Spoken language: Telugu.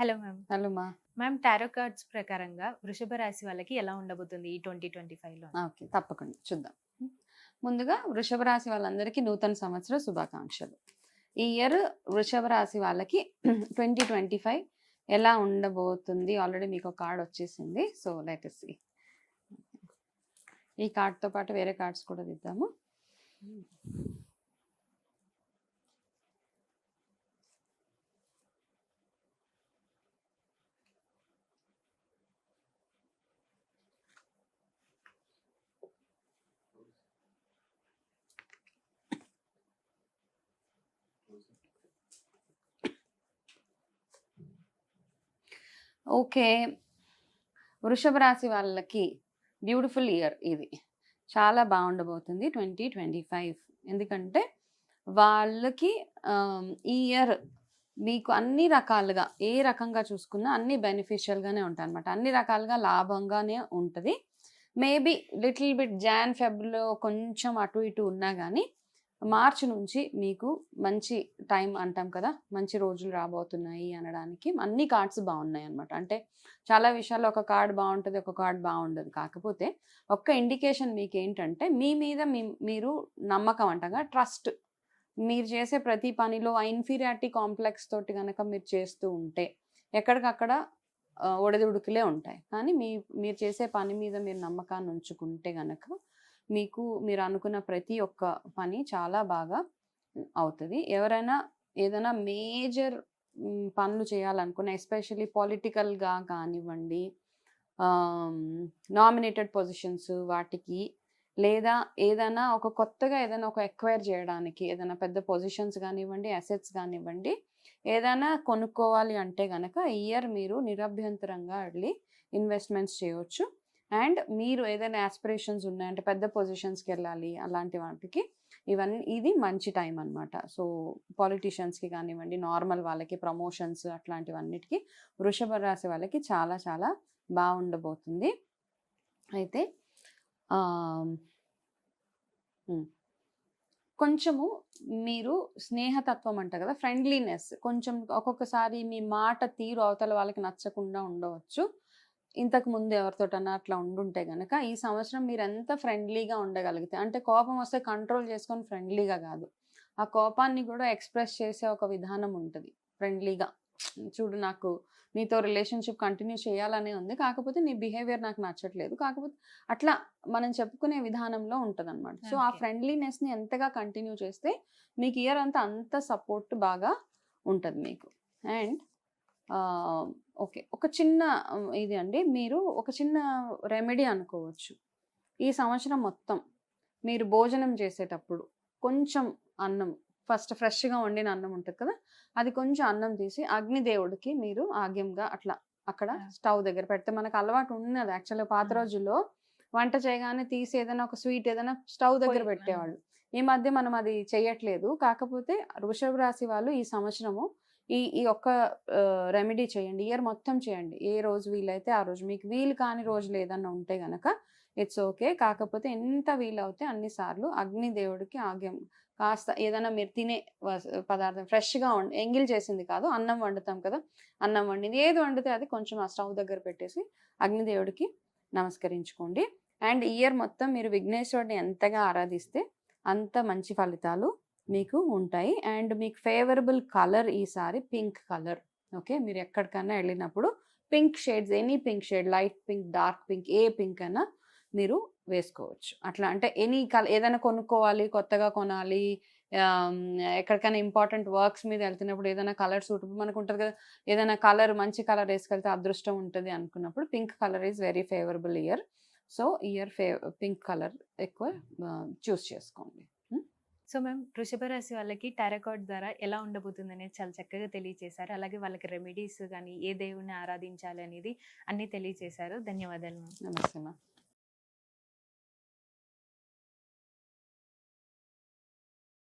Hello ma'am. హలో మా. మ్యామ్ టారో కార్డ్స్ ప్రకారంగా వృషభ రాశి వాళ్ళకి ఎలా ఉండబోతుంది ఈ ట్వంటీ ట్వంటీ ఫైవ్లో ఓకే తప్పకుండా. చూద్దాం. ముందుగా వృషభ రాశి వాళ్ళందరికీ నూతన సంవత్సర శుభాకాంక్షలు. ఈ ఇయర్ వృషభ రాశి వాళ్ళకి ట్వంటీ ట్వంటీ ఫైవ్ ఎలా ఉండబోతుంది? ఆల్రెడీ మీకు ఒక కార్డ్ వచ్చేసింది. సో లెటెస్ ఈ కార్డ్తో పాటు వేరే కార్డ్స్ కూడా దిద్దాము. ఓకే. వృషభ రాశి వాళ్ళకి బ్యూటిఫుల్ ఇయర్ ఇది. చాలా బాగుండబోతుంది ట్వంటీ ట్వంటీ ఫైవ్. ఎందుకంటే వాళ్ళకి ఈ ఇయర్ మీకు అన్ని రకాలుగా ఏ రకంగా చూసుకున్నా అన్ని బెనిఫిషియల్గానే ఉంటాయి అనమాట అన్ని రకాలుగా లాభంగానే ఉంటుంది. మేబీ లిటిల్ బిట్ జాన్ ఫెబ్లో కొంచెం అటు ఇటు ఉన్నా కానీ మార్చి నుంచి మీకు మంచి టైం అంటాం కదా మంచి రోజులు రాబోతున్నాయి అనడానికి అన్ని కార్డ్స్ బాగున్నాయి అనమాట అంటే చాలా విషయాల్లో ఒక కార్డ్ బాగుంటుంది ఒక కార్డ్ బాగుండదు. కాకపోతే ఒక్క ఇండికేషన్ మీకు ఏంటంటే మీ మీద మీ- మీరు నమ్మకం అంటగా ట్రస్ట్. మీరు చేసే ప్రతి పనిలో ఆ ఇన్ఫీరియారిటీ కాంప్లెక్స్ తోటి కనుక మీరు చేస్తూ ఉంటే ఎక్కడికక్కడ ఒడిదుడుకులే ఉంటాయి. కానీ మీ మీరు చేసే పని మీద మీరు నమ్మకాన్ని ఉంచుకుంటే కనుక మీకు మీరు అనుకున్న ప్రతి ఒక్క పని చాలా బాగా అవుతుంది. ఎవరైనా ఏదైనా మేజర్ పనులు చేయాలనుకున్న ఎస్పెషల్లీ పొలిటికల్గా కానివ్వండి నామినేటెడ్ పొజిషన్స్ వాటికి లేదా ఏదైనా ఒక కొత్తగా ఏదైనా ఒక ఎక్వైర్ చేయడానికి ఏదైనా పెద్ద పొజిషన్స్ కానివ్వండి అసెట్స్ కానివ్వండి ఏదైనా కొనుక్కోవాలి అంటే కనుక ఇయర్ మీరు నిరభ్యంతరంగా వెళ్ళి ఇన్వెస్ట్మెంట్స్ చేయవచ్చు అండ్ మీరు ఏదైనా ఆస్పిరేషన్స్ ఉన్నాయంటే పెద్ద పొజిషన్స్కి వెళ్ళాలి అలాంటి వాటికి ఇవన్నీ ఇది మంచి టైం అనమాట సో పాలిటీషియన్స్కి కానివ్వండి నార్మల్ వాళ్ళకి ప్రమోషన్స్ అట్లాంటివన్నిటికీ వృషభ రాశి వాళ్ళకి చాలా చాలా బాగుండబోతుంది. అయితే కొంచెము మీరు స్నేహతత్వం అంట కదా ఫ్రెండ్లీనెస్ కొంచెం ఒక్కొక్కసారి మీ మాట తీరు అవతల వాళ్ళకి నచ్చకుండా ఉండవచ్చు. ఇంతకు ముందు ఎవరితోటన్నా అట్లా ఉండుంటే గనక ఈ సంవత్సరం మీరు ఎంత ఫ్రెండ్లీగా ఉండగలిగితే అంటే కోపం వస్తే కంట్రోల్ చేసుకొని ఫ్రెండ్లీగా కాదు. ఆ కోపాన్ని కూడా ఎక్స్ప్రెస్ చేసే ఒక విధానం ఉంటుంది. ఫ్రెండ్లీగా. చూడు నాకు నీతో రిలేషన్షిప్ కంటిన్యూ చేయాలనే ఉంది. కాకపోతే నీ బిహేవియర్ నాకు నచ్చట్లేదు. కాకపోతే అట్లా మనం చెప్పుకునే విధానంలో ఉంటుంది అనమాట సో ఆ. ఫ్రెండ్లీనెస్ని ఎంతగా కంటిన్యూ చేస్తే మీకు ఇయర్ అంతా అంత సపోర్ట్ బాగా ఉంటుంది మీకు. And okay. ఒక చిన్న ఇది అండి. మీరు ఒక చిన్న రెమెడీ అనుకోవచ్చు. ఈ సంవత్సరం మొత్తం మీరు భోజనం చేసేటప్పుడు కొంచెం అన్నం ఫస్ట్ ఫ్రెష్గా వండిన అన్నం ఉంటుంది కదా అది కొంచెం అన్నం తీసి అగ్నిదేవుడికి మీరు ఆగ్యంగా అట్లా అక్కడ. స్టవ్ దగ్గర పెడితే మనకు అలవాటు ఉన్నది. యాక్చువల్గా పాత. రోజుల్లో వంట చేయగానే తీసి ఏదైనా ఒక స్వీట్ ఏదైనా స్టవ్ దగ్గర. పెట్టేవాళ్ళు. ఈ మధ్య మనం అది చేయట్లేదు. కాకపోతే వృషభ రాశి వాళ్ళు ఈ సంవత్సరము ఈ ఈ ఒక్క రెమెడీ చేయండి. ఇయర్ మొత్తం చేయండి. ఏ రోజు వీలైతే ఆ రోజు. మీకు వీలు కాని రోజులు ఏదన్నా ఉంటే గనక ఇట్స్ ఓకే. కాకపోతే ఎంత వీలవుతే అన్ని సార్లు అగ్నిదేవుడికి ఆగ్యం. కాస్త ఏదైనా మీరు తినే పదార్థం ఫ్రెష్గా వండి ఎంగిల్ చేసింది కాదు అన్నం వండుతాం కదా అన్నం వండింది. ఏది వండితే అది కొంచెం ఆ స్టవ్ దగ్గర పెట్టేసి అగ్నిదేవుడికి నమస్కరించుకోండి. అండ్ ఇయర్ మొత్తం మీరు విఘ్నేశ్వరుడిని ఎంతగా ఆరాధిస్తే అంత మంచి ఫలితాలు మీకు ఉంటాయి. అండ్ మీకు ఫేవరబుల్ కలర్ ఈసారి పింక్ కలర్. ఓకే? మీరు ఎక్కడికైనా వెళ్ళినప్పుడు pink shades any pink shade light pink dark pink ఏ పింక్ అయినా మీరు వేసుకోవచ్చు. అట్లా అంటే ఎనీ కలర్ ఏదైనా కొనుక్కోవాలి కొత్తగా కొనాలి ఎక్కడికైనా ఇంపార్టెంట్ వర్క్స్ మీద వెళ్తున్నప్పుడు ఏదైనా కలర్ సూట్ మనకు ఉంటుంది కదా ఏదైనా కలర్ మంచి కలర్ వేసుకెళ్తే అదృష్టం ఉంటుంది అనుకున్నప్పుడు pink colour is very favourable year. So year ఫే పింక్ కలర్ ఎక్కువ చూస్ చేసుకోండి. సో మ్యామ్ వృషభ రాశి వాళ్ళకి టారో ద్వారా ఎలా ఉండబోతుంది అనేది చాలా చక్కగా తెలియజేశారు అలాగే వాళ్ళకి రెమెడీస్ కానీ ఏ దేవుణ్ణి ఆరాధించాలి అనేది అన్నీ తెలియజేశారు ధన్యవాదాలు మ్యామ్. నమస్తే మా